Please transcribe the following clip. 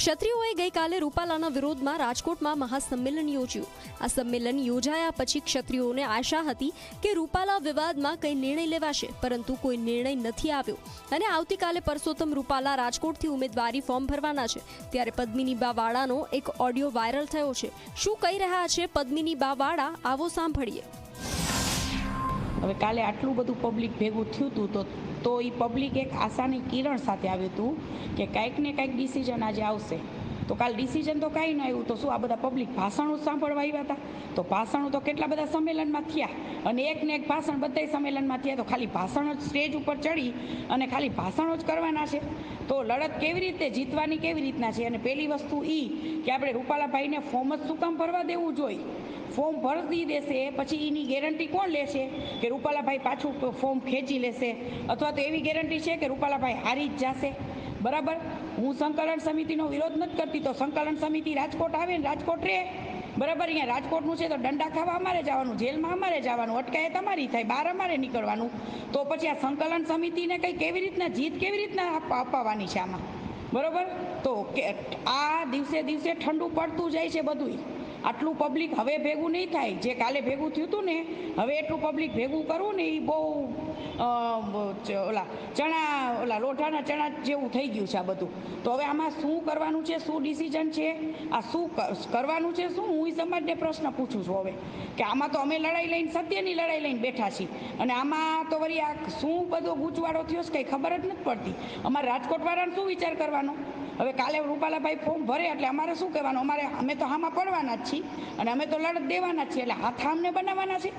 ક્ષત્રિયોએ ગઈકાલે રૂપાલાના વિરોધમાં રાજકોટમાં મહાસંમેલન યોજ્યું. આ સંમેલન યોજાયા પછી ક્ષત્રિયોને આશા હતી કે રૂપાલા વિવાદમાં કંઈ નિર્ણય લેવાશે, પરંતુ કોઈ નિર્ણય નથી આવ્યો. અને આવતીકાલે પરસોત્તમ રૂપાલા રાજકોટથી ઉમેદવારી ફોર્મ ભરવાના છે. ત્યારે પદ્મિની બાવાડાનો એક ઓડિયો વાયરલ થયો છે. શું કહી રહ્યા છે પદ્મિની બાવાડા આવો સાંભળીએ. હવે કાલે આટલું બધું પબ્લિક ભેગું થયું હતું તો તો એ પબ્લિક એક આશાની કિરણ સાથે આવ્યું હતું કે કાંઈક ને કાંઈક ડિસિઝન આજે આવશે. તો કાલ ડિસિઝન તો કાંઈ ન આવ્યું. તો શું આ બધા પબ્લિક ભાષણો સાંભળવા આવ્યા હતા? તો ભાષણો તો કેટલા બધા સંમેલનમાં થયા? અને એક ને એક ભાષણ બધાય સંમેલનમાં થયા. તો ખાલી ભાષણ જ સ્ટેજ ઉપર ચડી અને ખાલી ભાષણો જ કરવાના છે. તો લડત કેવી રીતે, જીતવાની કેવી રીતના છે? અને પહેલી વસ્તુ એ કે આપણે રૂપાલાભાઈને ફોર્મ જ શું કામ ભરવા દેવું જોઈએ? ફોર્મ ભરતી દેશે, પછી એની ગેરંટી કોણ લેશે? કે રૂપાલાભાઈ પાછું ફોર્મ ખેંચી લેશે? અથવા તો એવી ગેરંટી છે કે રૂપાલાભાઈ હારી જ જશે? બરાબર? હું સંકલન સમિતિનો વિરોધ નથી કરતી, તો સંકલન સમિતિ રાજકોટ આવે ને રાજકોટ રહે. બરાબર? અહીંયા રાજકોટનું છે તો દંડા ખાવા અમારે જવાનું, જેલમાં અમારે જવાનું, અટકાયત અમારી થાય, બહાર અમારે નીકળવાનું. તો પછી આ સંકલન સમિતિને કંઈ કેવી રીતના, જીત કેવી રીતના અપાવવાની છે આમાં? બરાબર? તો આ દિવસે દિવસે ઠંડુ પડતું જાય છે બધુંય. આટલું પબ્લિક હવે ભેગું નહીં થાય. જે કાલે ભેગું થયું હતું ને, હવે એટલું પબ્લિક ભેગું કરવું ને એ બહુ ઓલા ચણા, ઓલા લોઢાના ચણા જેવું થઈ ગયું છે આ બધું. તો હવે આમાં શું કરવાનું છે, શું ડિસિઝન છે? આ શું કરવાનું છે, શું? હું એ સમાજને પ્રશ્ન પૂછું છું હવે. કે આમાં તો અમે લડાઈ લઈને, સત્યની લડાઈ લઈને બેઠા છીએ. અને આમાં તો વળી આ શું બધો ગૂંચવાડો થયો છે, કંઈ ખબર જ નથી પડતી. અમારે રાજકોટવાળાને શું વિચાર કરવાનો? હવે કાલે રૂપાલાભાઈ ફોર્મ ભરે એટલે અમારે શું કહેવાનું? અમારે, અમે તો હામાં પડવાના જ છીએ અને અમે તો લડત દેવાના છીએ એટલે હાથ આમને બનાવવાના છે.